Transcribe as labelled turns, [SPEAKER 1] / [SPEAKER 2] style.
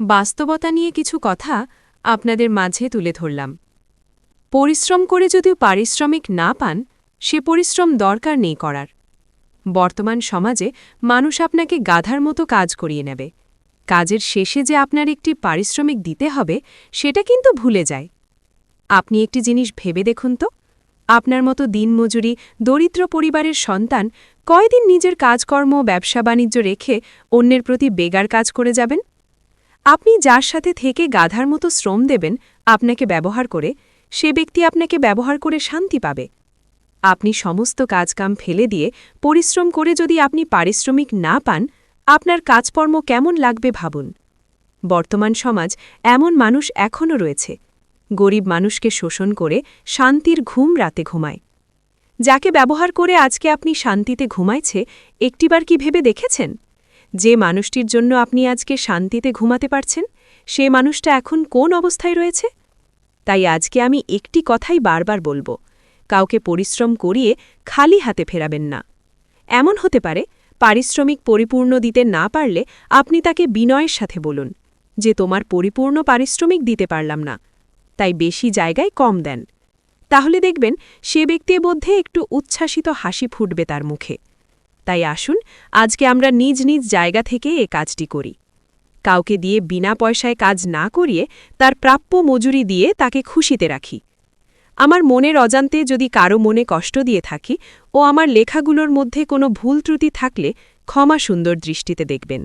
[SPEAKER 1] বাস্তবতা নিয়ে কিছু কথা আপনাদের মাঝে তুলে ধরলাম। পরিশ্রম করে যদিও পারিশ্রমিক না পান, সে পরিশ্রম দরকার নেই করার। বর্তমান সমাজে মানুষ আপনাকে গাধার মতো কাজ করিয়ে নেবে। কাজের শেষে যে আপনার একটি পারিশ্রমিক দিতে হবে, সেটা কিন্তু ভুলে যায়। আপনি একটি জিনিস ভেবে দেখুন তো। আপনার মতো দিনমজুরি, দরিদ্র পরিবারের সন্তান কয়দিন নিজের কাজকর্ম ব্যবসা বাণিজ্য রেখে অন্যের প্রতি বেগার কাজ করে যাবেন? আপনি যার সাথে থেকে গাধার মতো শ্রম দেবেন আপনাকে ব্যবহার করে, সে ব্যক্তি আপনাকে ব্যবহার করে শান্তি পাবে। আপনি সমস্ত কাজকাম ফেলে দিয়ে পরিশ্রম করে যদি আপনি পারিশ্রমিক না পান, আপনার কাজকর্ম কেমন লাগবে ভাবুন। বর্তমান সমাজ এমন মানুষ এখনও রয়েছে। গরিব মানুষকে শোষণ করে শান্তির ঘুম রাতে ঘুমায়। যাকে ব্যবহার করে আজকে আপনি শান্তিতে ঘুমাইছে, একটিবার কি ভেবে দেখেছেন? যে মানুষটির জন্য আপনি আজকে শান্তিতে ঘুমাতে পারছেন, সে মানুষটা এখন কোন অবস্থায় রয়েছে? তাই আজকে আমি একটি কথাই বারবার বলব, কাউকে পরিশ্রম করিয়ে খালি হাতে ফেরাবেন না। এমন হতে পারে, পারিশ্রমিক পরিপূর্ণ দিতে না পারলে আপনি তাকে বিনয়ের সাথে বলুন, যে তোমার পরিপূর্ণ পারিশ্রমিক দিতে পারলাম না, তাই বেশি জায়গায় কম দেন। তাহলে দেখবেন সে ব্যক্তির মধ্যে একটু উচ্ছ্বাসিত হাসি ফুটবে তার মুখে। তাই আসুন, আজকে আমরা নিজ নিজ জায়গা থেকে এ কাজটি করি। কাউকে দিয়ে বিনা পয়সায় কাজ না করিয়ে তার প্রাপ্য মজুরি দিয়ে তাকে খুশিতে রাখি। আমার মনের অজান্তে যদি কারও মনে কষ্ট দিয়ে থাকি ও আমার লেখাগুলোর মধ্যে কোনো ভুল ত্রুটি থাকলে ক্ষমা সুন্দর দৃষ্টিতে দেখবেন।